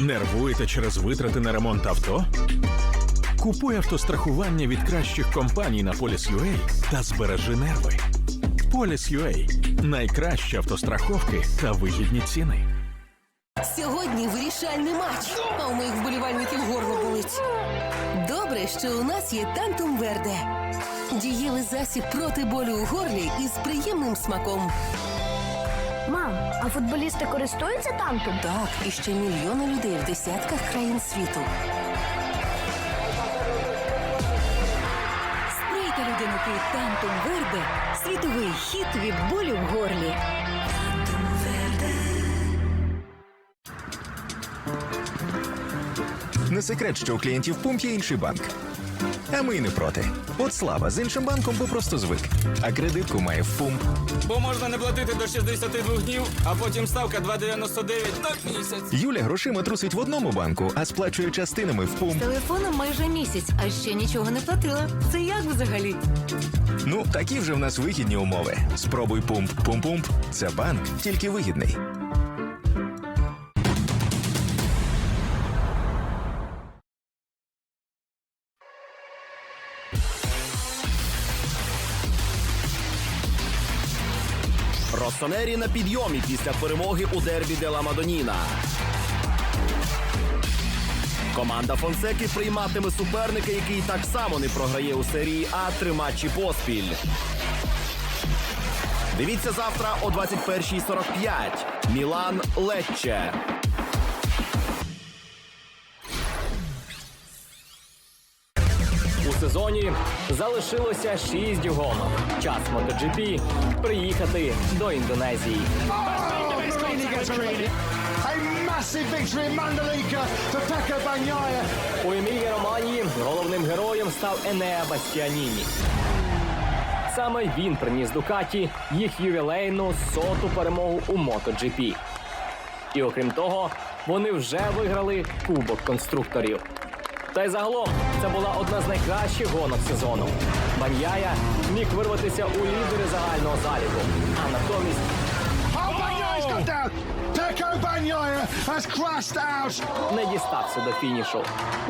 Нервуєте через витрати на ремонт авто? Купуй автострахування від кращих компаній на Police.ua та збережи нерви. Police.ua – найкращі автостраховки та вигідні ціни. Сьогодні вирішальний матч, а у моїх вболівальників горло болить. Добре, що у нас є Тантум Верде. Дієвий засіб проти болю у горлі із приємним смаком. Мам, а футболісти користуються тантом? Так, і ще мільйони людей в десятках країн світу. Сприйте людинки Тантум Верде світовий хіт від болю в горлі. Не секрет, що у клієнтів Пумп є інший банк. А ми й не проти. От слава з іншим банком, бо просто звик. А кредитку має в Пумп. Бо можна не платити до 62 днів, а потім ставка 2,99 на місяць. Юля грошима трусить в одному банку, а сплачує частинами в Пумп. Телефоном майже місяць, а ще нічого не платила. Це як взагалі? Ну, такі вже в нас вигідні умови. Спробуй Пумп. Пумп-пумп. Це банк, тільки вигідний. Росонері на підйомі після перемоги у дербі Дела Мадоніна. Команда Фонсеки прийматиме суперника, який так само не програє у серії А три матчі поспіль. Дивіться завтра о 21.45. Мілан Лечче. Сезоні залишилося 6 гонок. Час MotoGP приїхати до Індонезії. У Емілії Романії головним героєм став Енеа Бастіаніні. Саме він приніс Дукаті їх ювілейну соту перемогу у MotoGP. І окрім того, вони вже виграли Кубок конструкторів. Та й загалом це була одна з найкращих гонок сезону. Баняя міг вирватися у лідери загального заліку, а натомість не дістався до фінішу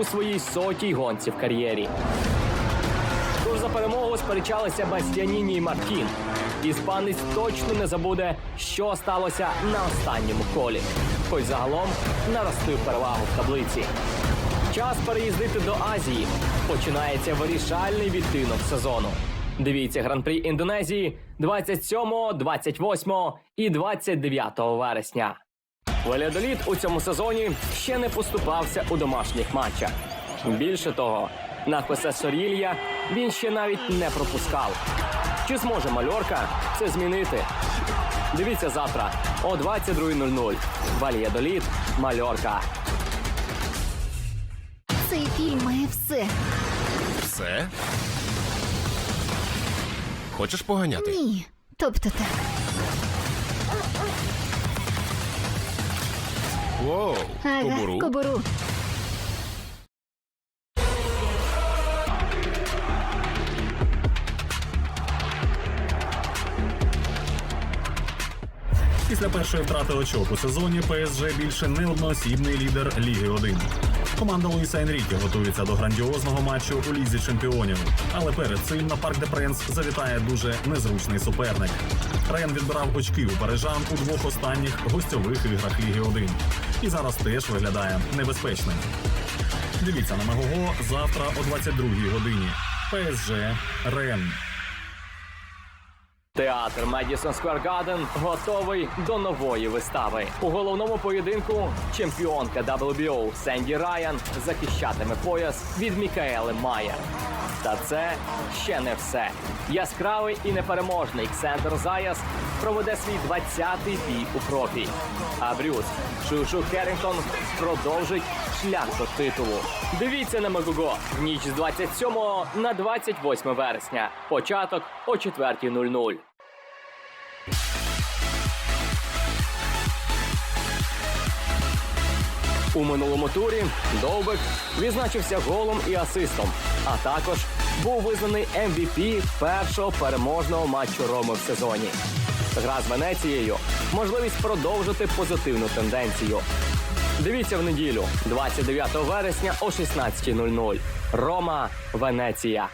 у своїй сотій гонці в кар'єрі. Тож за перемогу сперечалися Бастіаніні і Мартін. Іспанець точно не забуде, що сталося на останньому колі, хоч загалом наростив перевагу в таблиці. Час переїздити до Азії. Починається вирішальний відтинок сезону. Дивіться гран-прі Індонезії 27, 28 і 29 вересня. Валядоліт у цьому сезоні ще не поступався у домашніх матчах. Більше того, на Хосе Сорілья він ще навіть не пропускав. Чи зможе мальорка це змінити? Дивіться завтра о 22.00. Вальядоліт, Мальорка. Цей фільм має все. Все? Хочеш поганяти? Ні. Тобто так. Воу, Ага, побуру. кобуру. Після першої втрати очок у сезоні ПСЖ більше не одноосібний лідер Ліги 1. Команда Луїса Енріке готується до грандіозного матчу у лізі чемпіонів. Але перед цим на парк де Пренс завітає дуже незручний суперник. Рен відбирав очки у парижан у двох останніх гостьових іграх Ліги 1. І зараз теж виглядає небезпечним. Дивіться на Мегого завтра о 22-й годині. ПСЖ Рен. Театр Медісон Сквер Гарден готовий до нової вистави. У головному поєдинку чемпіонка WBO Сенді Райан захищатиме пояс від Мікаели Майер. Та це ще не все. Яскравий і непереможний Ксендер Заяс проведе свій 20-й бій у профі. А Брюс Шушу Керрінгтон продовжить шлях до титулу. Дивіться на Мегого в ніч з 27 на 28 вересня. Початок о 4.00. У минулому турі Довбек відзначився голом і асистом, а також був визнаний MVP першого переможного матчу Роми в сезоні. Гра з Венецією можливість продовжити позитивну тенденцію. Дивіться в неділю, 29 вересня о 16.00. Рома, Венеція.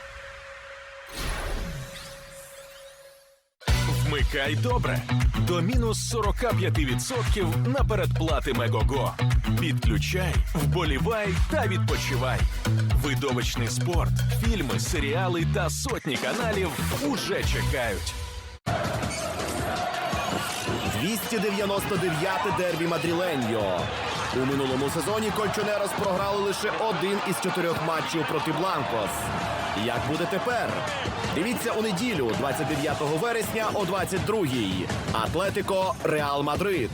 Вмикай добре. До мінус 45% на передплати Мегого. Підключай, вболівай та відпочивай. Видовищний спорт, фільми, серіали та сотні каналів уже чекають. 299 дербі Мадріленьо. У минулому сезоні Кольчонерос програли лише один із чотирьох матчів проти Бланкос. Як буде тепер? Дивіться у неділю, 29 вересня о 22-й. Атлетико Реал Мадрид.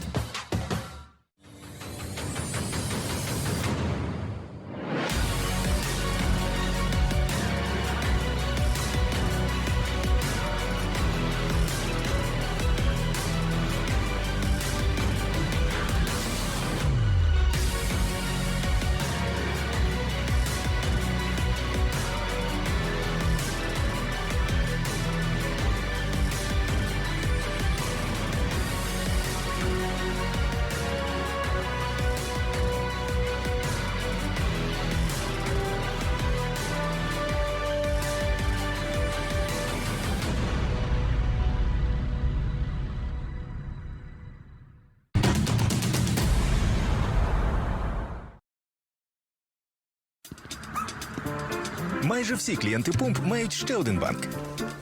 Майже всі клієнти пумп мають ще один банк.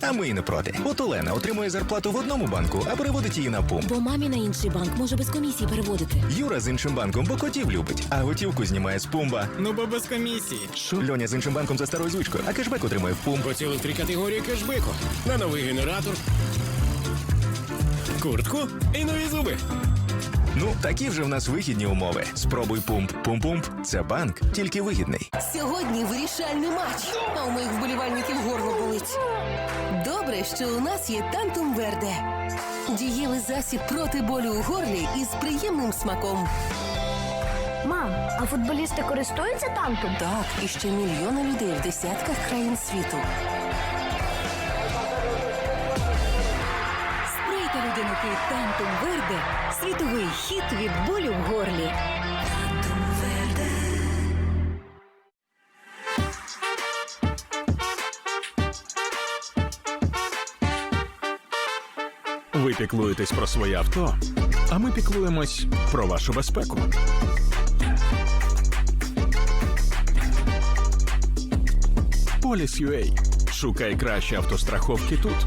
А ми й не проти. От Олена отримує зарплату в одному банку, а переводить її на пумп. Бо мамі на інший банк може без комісії переводити. Юра з іншим банком, бо котів любить, а готівку знімає з пумба. Ну бо без комісії. Що? Льоня з іншим банком за старою звичкою, а кешбек отримує в пумп. Хотіли три категорії кешбеку. На новий генератор. Куртку і нові зуби. Ну, такі вже в нас вигідні умови. Спробуй пумп. Пумп-пумп це банк, тільки вигідний. Сьогодні вирішальний матч, а у моїх вболівальників горло болить. Добре, що у нас є Тантум Верде. Дієвий засіб проти болю у горлі із приємним смаком. Мам, а футболісти користуються тантум? Так, і ще мільйони людей в десятках країн світу. Та Тантум Верде світовий хіт від болю в горлі. Ви піклуєтесь про своє авто, а ми піклуємось про вашу безпеку. Поліс UA. Шукай кращі автостраховки тут.